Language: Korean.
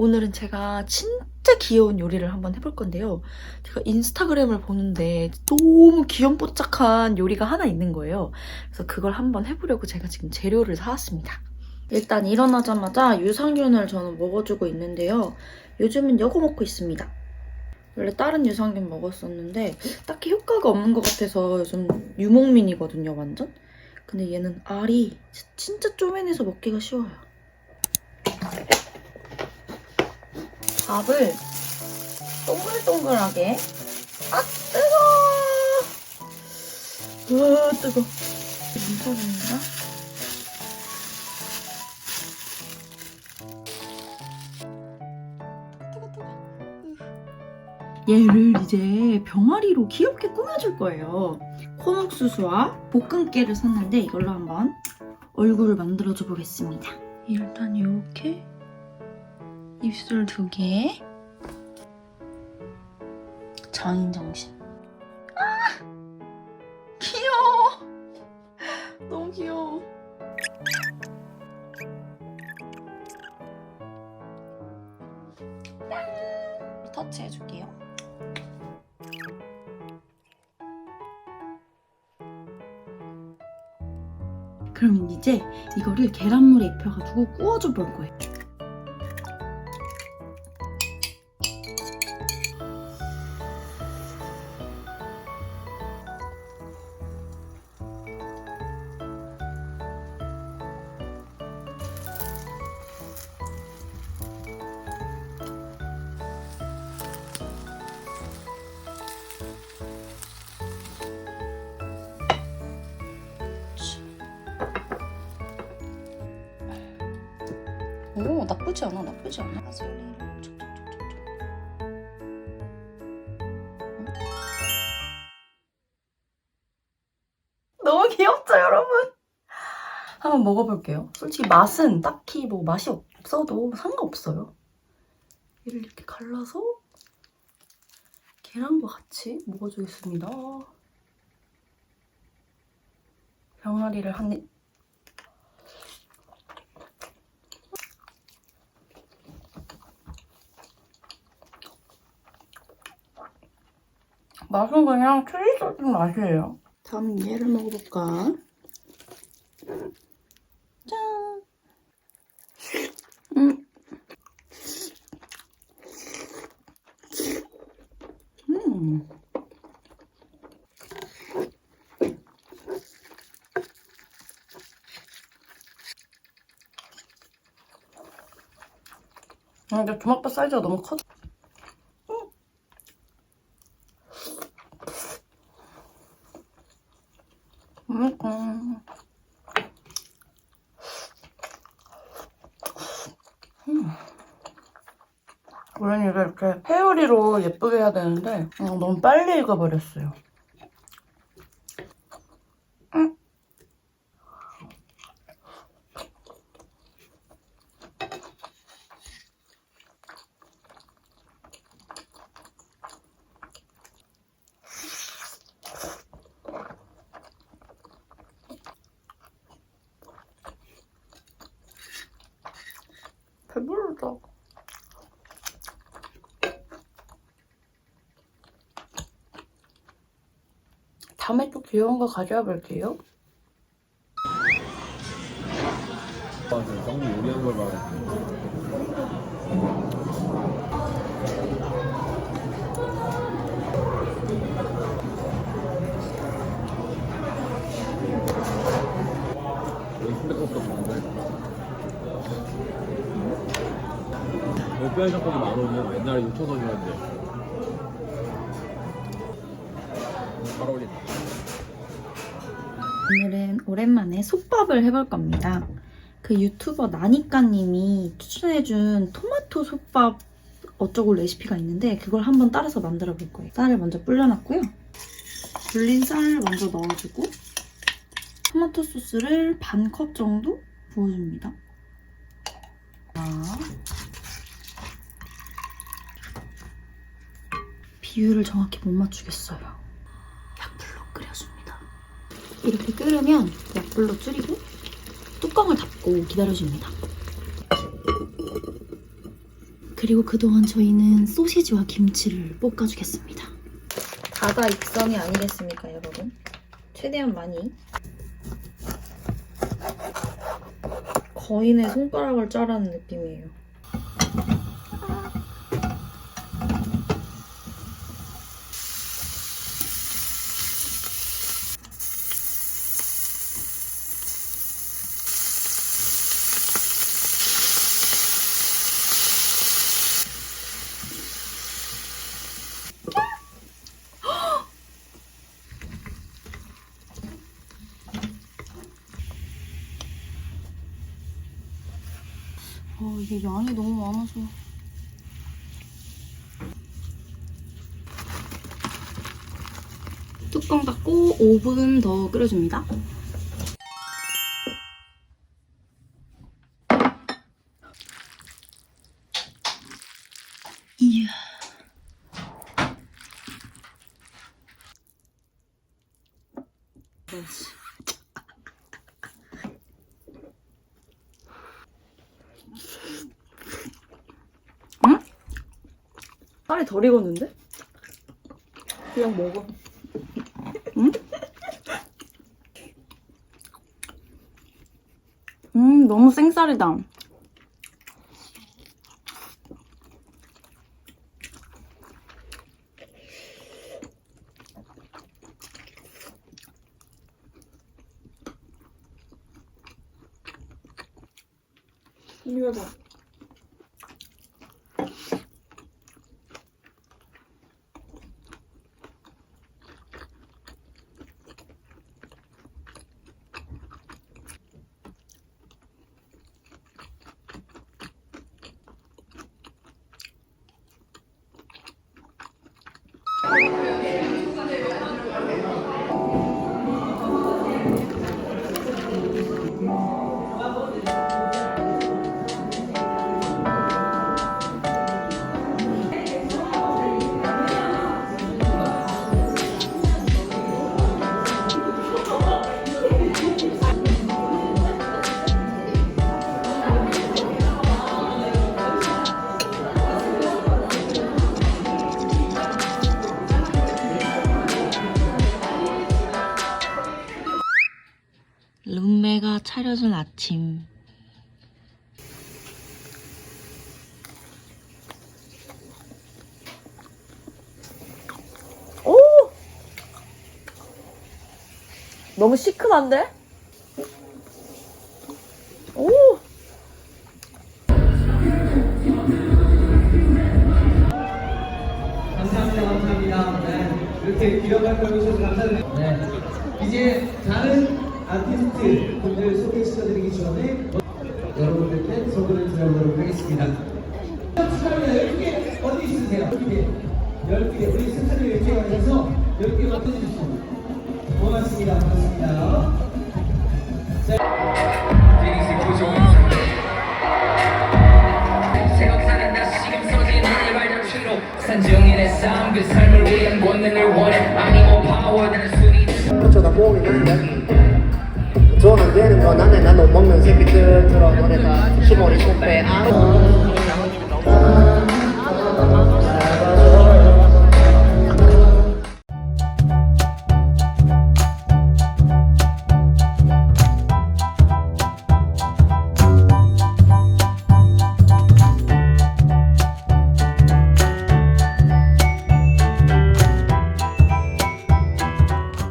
오늘은 제가 진짜 귀여운 요리를 한번 해볼 건데요. 제가 인스타그램을 보는데 너무 귀염뽀짝한 요리가 하나 있는 거예요. 그래서 그걸 한번 해보려고 제가 지금 재료를 사왔습니다. 일단 일어나자마자 유산균을 저는 먹어주고 있는데요. 요즘은 이거 먹고 있습니다. 원래 다른 유산균 먹었었는데 딱히 효과가 없는 것 같아서 요즘 유목민이거든요, 완전. 근데 얘는 알이 진짜 쪼매내서 먹기가 쉬워요. 밥을 동글동글하게. 아 뜨거 으 뜨거 뜨거 뜨거. 얘를 이제 병아리로 귀엽게 꾸며줄 거예요. 콘옥수수와 볶음깨를 샀는데 이걸로 한번 얼굴을 만들어줘 보겠습니다. 일단 이렇게 입술 두 개. 장인 정신. 아! 귀여워. 너무 귀여워. 짠! 터치 해줄게요. 그럼 이제 이거를 계란물에 입혀가지고 구워줘 볼 거예요. 오 나쁘지 않아 나쁘지 않아. 파슬리를 촉촉촉촉촉 너무 귀엽죠 여러분 한번 먹어볼게요 솔직히 맛은 딱히 뭐 맛이 없어도 상관없어요. 얘를 이렇게 갈라서 계란과 같이 먹어주겠습니다. 병아리를 한입 맛은 그냥 트리소스 맛이에요. 다음 얘를 먹어볼까? 짠! 음. 음. 아, 근데 토마토 사이즈가 너무 커. 음. 음. 원래는 이걸 이렇게 회오리로 예쁘게 해야 되는데 너무 빨리 익어버렸어요. 배부르다. 다음에 또 귀여운 거 가져와 볼게요. 맞아, 쌍무 요리하는 걸 말해. 뼈해장국이 만 원이야. 옛날에 6천 원이었는데. 잘 어울린다. 오늘은 오랜만에 솥밥을 해볼 겁니다. 그 유튜버 나니까님이 추천해준 토마토 솥밥 어쩌고 레시피가 있는데 그걸 한번 따라서 만들어 볼 거예요. 쌀을 먼저 불려놨고요. 불린 쌀을 먼저 넣어주고 토마토 소스를 반 컵 정도 부어줍니다. 자, 비율을 정확히 못 맞추겠어요. 약불로 끓여줍니다. 이렇게 끓으면 약불로 줄이고 뚜껑을 닫고 기다려줍니다. 그리고 그동안 저희는 소시지와 김치를 볶아주겠습니다. 바다 익성이 아니겠습니까, 여러분? 최대한 많이. 거인의 손가락을 자라는 느낌이에요. 어, 이게 양이 너무 많아서. 뚜껑 닫고 5분 더 끓여줍니다. 이야. 쌀이 덜 익었는데? 그냥 먹어. 음, 너무 생쌀이다. 이거 봐. 아침. 오! 너무 시큼한데? 오! 감사합니다, 감사합니다. 네, 이렇게 기억할 걸 주셔서 감사드립니다. 네. 이제 다른 아티스트 분들 소개시켜드리기 전에 여러분들께 소개를 드려보도록 하겠습니다. 축하합니다. 12개 어디 있으세요? 12개. 12개. 우리 스타들 이렇게 가셔서 10개 맡아주시죠. 고맙습니다. 고맙습니다. 그 삶을 위한 권능을 원해 아니 뭐 파워 나는 순위 한데 돈 안 되는 건 안에 나도 먹는 새끼들 들어 노래가 시골이 속배 아.